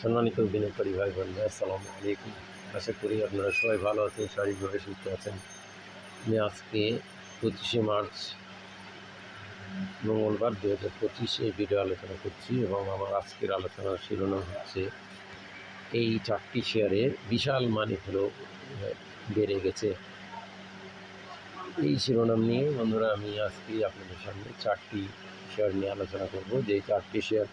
সম্মানিত বিনিয়োগকারী ভাই বোনরা আসসালামু আলাইকুম। আশা করি আপনারা সবাই ভালো আছেন, শারীরিকভাবে সুস্থ আছেন। আমি আজকে পঁচিশে মার্চ, মঙ্গলবার দু হাজার পঁচিশে ভিডিও আলোচনা করছি এবং আমার আজকের আলোচনার শিরোনাম হচ্ছে, এই চারটি শেয়ারের বিশাল মানি ফ্লো বেড়ে গেছে। এই শিরোনাম নিয়ে বন্ধুরা, আমি আজকে আপনাদের সামনে চারটি শেয়ার নিয়ে আলোচনা করব। যে চারটি শেয়ার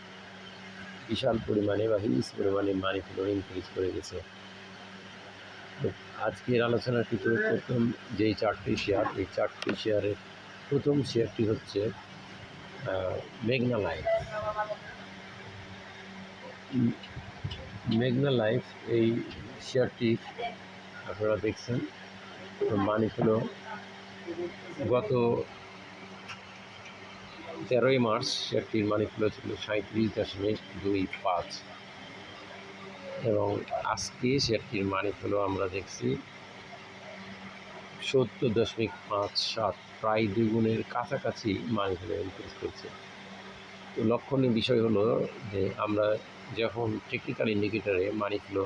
বিশাল পরিমাণে বা হিউজ পরিমাণে মানি ফ্লো ইনক্রিজ করে গেছে। তো আজকের আলোচনার ভিতরে প্রথম যেই চারটি শেয়ার এই চারটি শেয়ারের প্রথম শেয়ারটি হচ্ছে মেঘনা লাইফ মেঘনা লাইফ এই শেয়ারটি আপনারা দেখছেন। মানি ফ্লো গত তেরোই মার্চ শেয়ারটির মানি ফ্লো ছিল সাঁত্রিশ দশমিক দুই পাঁচ। এবং আজকে শেয়ারটির মানি ফ্লো আমরা দেখছি সত্তর দশমিক পাঁচ সাত, প্রায় দ্বিগুণের কাছাকাছি মানি ফ্লো ইনক্রিজ করছে। তো লক্ষণীয় বিষয় হলো যে আমরা যখন technical ইন্ডিকেটারে money flow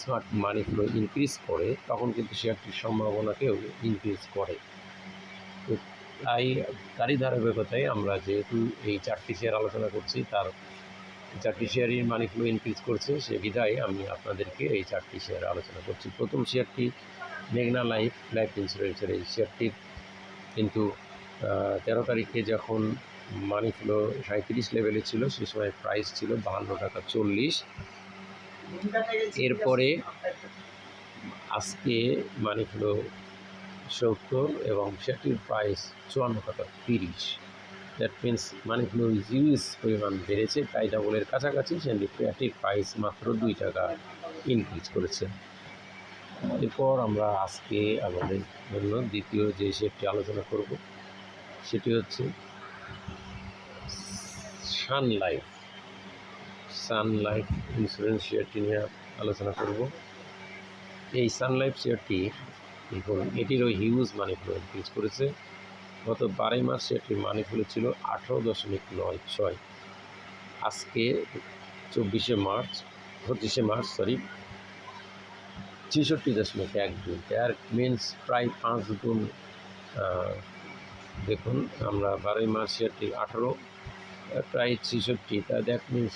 smart money flow increase করে, তখন কিন্তু শেয়ারটির সম্ভাবনাকেও ইনক্রিজ করে। তাই তারই ধারাবাহিকতায় আমরা যেহেতু এই চারটি শেয়ার আলোচনা করছি, তার চারটি শেয়ারই মানি ফ্লো ইনক্রিজ করছে, সে বিধায় আমি আপনাদেরকে এই চারটি শেয়ার আলোচনা করছি। প্রথম শেয়ারটি মেঘনা লাইফ লাইফ ইন্স্যুরেন্সের এই শেয়ারটির কিন্তু তেরো তারিখে যখন মানি ফ্লো সাঁত্রিশ লেভেলে ছিল, সে সময় প্রাইস ছিল বাহান্ন টাকা চল্লিশ। এরপরে আজকে মানি ফ্লো সত্তর এবং সেটির প্রাইস চুয়ান্ন টাকা তিরিশ। That means money flow huge পরিমাণ বেড়েছে প্রায় ডাবলের কাছাকাছি সেটি পেয়ারটির প্রাইস মাত্র দুই টাকা ইনক্রিজ করেছে। এরপর আমরা আজকে আমাদের জন্য দ্বিতীয় যে শেয়ারটি আলোচনা করব, সেটি হচ্ছে সানলাইফ সানলাইফ ইন্স্যুরেন্স শেয়ারটি নিয়ে আলোচনা করব। এই সানলাইফ শেয়ারটি দেখুন এটিরও হিউজ মানি ফ্লো ইনক্রিজ করেছে। গত বারোই মাস শেয়ারটির মানি ফ্লো ছিল আঠারো দশমিক নয় ছয়। আজকে চব্বিশে মার্চ, পঁচিশে মার্চ সরি ছেষট্টি দশমিক এক দুই। দ্যার মিনস প্রায় পাঁচ গুণ দেখুন, আমরা বারোই মার্চ শেয়ারটি আঠারো, প্রায় ছেষট্টি। তা দ্যাট মিনস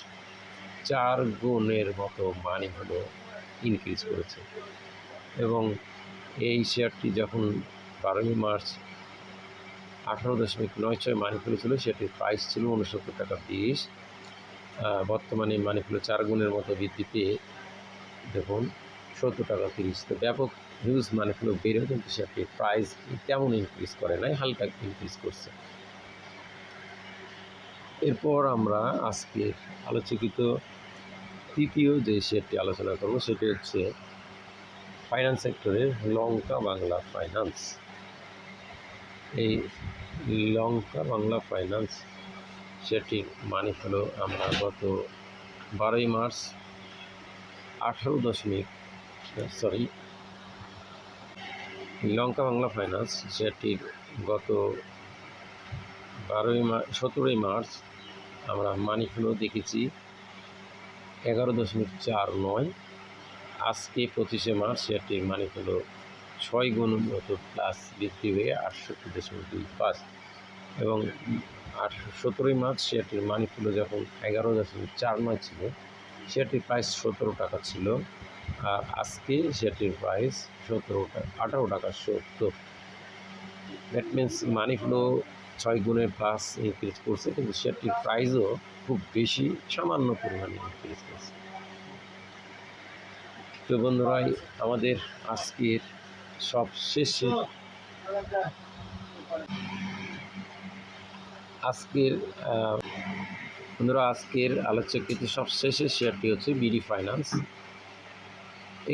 চার গুণের মতো মানি হলো ইনক্রিজ করেছে। এবং এই শেয়ারটি যখন বারোই মার্চ আঠারো দশমিক নয় ছয় মানি ফেলেছিল সেটির প্রাইস ছিল উনসত্তর টাকা বিশ বর্তমানে মানি ফেলে চার গুণের মতো বৃদ্ধি পেয়ে দেখুন, সত্তর টাকা তিরিশ তো ব্যাপক হিউজ মানি ফেলে বেড়েও কিন্তু শেয়ারটির প্রাইস তেমন ইনক্রিজ করে নাই, হালকা ইনক্রিজ করছে। এরপর আমরা আজকে আলোচকিত তৃতীয় যে শেয়ারটি আলোচনা করব, সেটি হচ্ছে ফাইন্যান্স সেক্টরের লঙ্কা বাংলা ফাইন্যান্স এই লঙ্কা বাংলা ফাইন্যান্স সেটির মানি হলো আমরা গত বারোই মার্চ আঠারো দশমিক সরি লঙ্কা বাংলা ফাইন্যান্স সেটির গত বারোই মার্চ সতেরোই মার্চ আমরা মানি ফ্লো দেখেছি এগারো দশমিক চার নয় আজকে পঁচিশে মার্চ শেয়ারটির মানি হলো ছয় গুণ মতো প্লাস বৃদ্ধি হয়ে আটষট্টি দশমিক দুই পাঁচ। এবং আট সতেরোই মার্চ শেয়ারটির মানি হলো যখন এগারো দশমিক চার নয় ছিল শেয়ারটির প্রাইস সতেরো টাকা ছিল। আর আজকে শেয়ারটির প্রাইস সতেরো টাকা আঠারো টাকা সত্তর। দ্যাট মিন্স মানি ফ্লো ছয় গুণের প্লাস ইনক্রিজ করছে, কিন্তু শেয়ারটির প্রাইসও খুব বেশি সামান্য পরিমাণে ইনক্রিজ করছে। তো বন্ধুরা, আমাদের আজকের সব শেষে আজকের বন্ধুরা, আজকের আলোচকৃত সব শেষের শেয়ারটি হচ্ছে বিডি ফাইন্যান্স।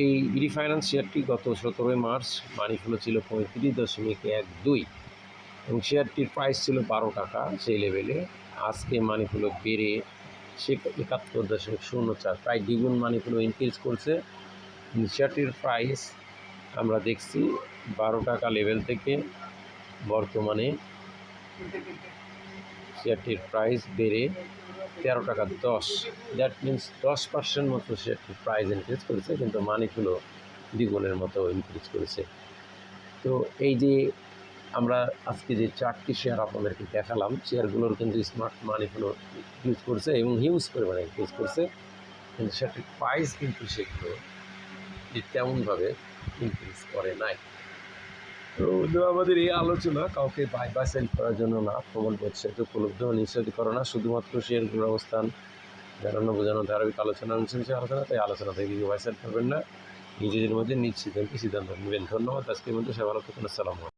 এই বিডি ফাইন্যান্স শেয়ারটি গত সতেরোই মার্চ মানি ফ্লো ছিল পঁয়ত্রিশ দশমিক এক দুই এবং শেয়ারটির প্রাইস ছিল বারো টাকা সেই লেভেলে। আজকে মানি ফ্লো বেড়ে সে একাত্তর দশমিক শূন্য চার, প্রায় দ্বিগুণ মানি ফ্লো ইনক্রিজ করছে। শেয়ারটির প্রাইস আমরা দেখছি বারো টাকা লেভেল থেকে বর্তমানে শেয়ারটির প্রাইস বেড়ে তেরো টাকা দশ। দ্যাট মিনস দশ পার্সেন্ট মতো একটু প্রাইস ইনক্রিজ করেছে, কিন্তু মানিগুলো দ্বিগুণের মতো ইনক্রিজ করেছে। তো এই যে আমরা আজকে যে চারটি শেয়ার আপনাদেরকে দেখালাম শেয়ারগুলোর কিন্তু স্মার্ট মানিগুলো ইউজ করছে এবং হিউজ পরিমাণে ইউজ করছে। কিন্তু সেটির প্রাইস কিন্তু সেগুলো যে তেমনভাবে ইনক্রিজ করে নাই। তো আমাদের এই আলোচনা, কাউকে বাই বা সেল করার জন্য না প্রবল এটা উপলব্ধ নিশ্চিত করো না, শুধুমাত্র শেয়ারগুলোর অবস্থান, জানানো, বোঝানো ধারাবিক আলোচনা অনুসরণ আলোচনা, তাই আলোচনা থেকে কিছু বাই সেল করবেন না। নিজেদের মধ্যে নিশ্চিত সিদ্ধান্ত নেবেন। ধন্যবাদ, আজকের মধ্যে সে ভালো থাকুন, আসসালামু